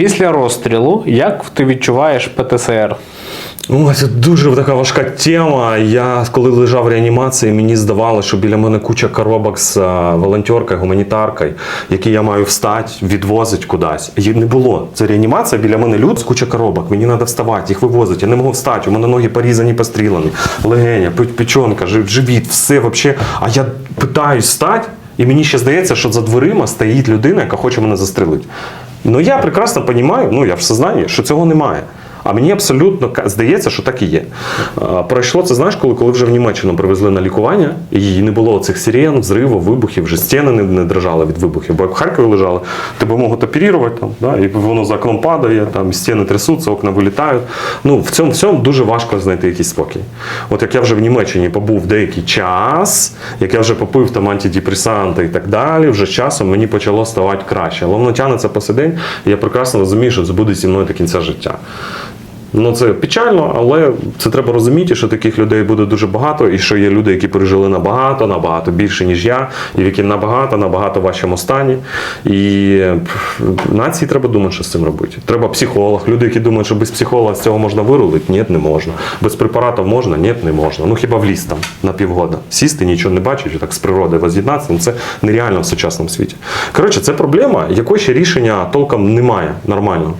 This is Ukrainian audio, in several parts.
Після розстрілу, як ти відчуваєш ПТСР? Ой, це дуже така важка тема. Я коли лежав в реанімації, мені здавалося, що біля мене куча коробок з а, волонтеркою, гуманітаркою, які я маю встати, відвозити кудись. Їх не було. Це реанімація, біля мене люд з куча коробок. Мені треба вставати, їх вивозити. Я не можу встати. У мене ноги порізані, постріляні, легеня, печонка, живіт, все взагалі. А я питаюсь встати, і мені ще здається, що за дверима стоїть людина, яка хоче мене застрелити. Ну я прекрасно розумію, ну я в сознанні, що цього немає. А мені абсолютно здається, що так і є. Пройшло це, знаєш, коли, коли вже в Німеччину привезли на лікування, і не було цих сирен, взривів, вибухів, вже стіни не, не дрожали від вибухів. Бо як в Харкові лежали, тебе можуть оперувати, там, да, і воно за окном падає, там, стіни трясуться, окна вилітають. Ну, в цьому всьому дуже важко знайти якийсь спокій. От як я вже в Німеччині побув деякий час, як я вже попив там антидепресанти і так далі, вже з часом мені почало ставати краще. Але воно тягнеться по сей день, і я прекрасно розумію, що це буде зі мною до кінця життя. Ну це печально, але це треба розуміти, що таких людей буде дуже багато, і що є люди, які пережили набагато, набагато більше, ніж я, і в які набагато, набагато важчому стані. І нації треба думати, що з цим робити. Треба психолог. Люди, які думають, що без психолога з цього можна вирулити, ні, не можна. Без препаратів можна, ні, не можна. Ну хіба в ліс там на півгода. Сісти, нічого не бачити, так з природи воз'єднатися, ну це нереально в сучасному світі. Коротше, це проблема, якої ще рішення толком немає нормального.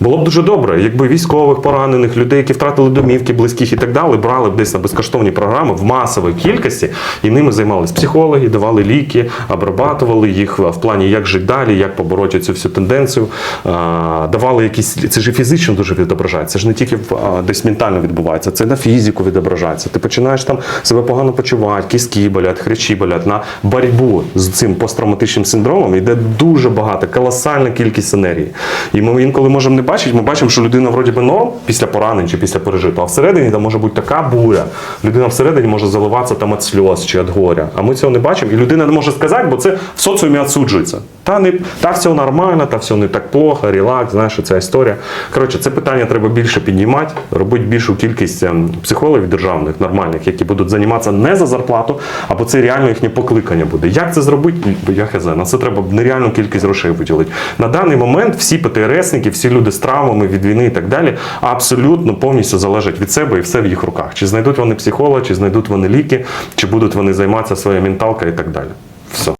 Було б дуже добре, якби військових поранених, людей, які втратили домівки, близьких і так далі, брали б десь на безкоштовні програми в масовій кількості, і ними займалися психологи, давали ліки, обрабатували їх в плані, як жити далі, як побороти цю всю тенденцію. Давали якісь це ж фізично дуже відображається. Це ж не тільки десь ментально відбувається, це на фізику відображається. Ти починаєш там себе погано почувати, кістки болять, хрящі болять. На боротьбу з цим посттравматичним синдромом йде дуже багато, колосальна кількість енергії. І ми інколи можемо не бачити, ми бачимо, що людина вроді би норм після поранень чи після пережитого, а всередині там може бути така буря. Людина всередині може заливатися там від сльоз чи від горя. А ми цього не бачимо, і людина не може сказати, бо це в соціумі відсуджується. Та не та все нормально, та все не так плохо, релакс, знаєш, ця історія. Коротше, це питання треба більше піднімати, робити більшу кількість ем, психологів державних, нормальних, які будуть займатися не за зарплату, або це реально їхнє покликання буде. Як це зробити? Я хз. На це треба нереальну кількість грошей виділити. На даний момент всі ПТРСники, всі люди з травмами від війни і так далі, абсолютно повністю залежать від себе і все в їх руках. Чи знайдуть вони психолога, чи знайдуть вони ліки, чи будуть вони займатися своєю менталкою і так далі. Все.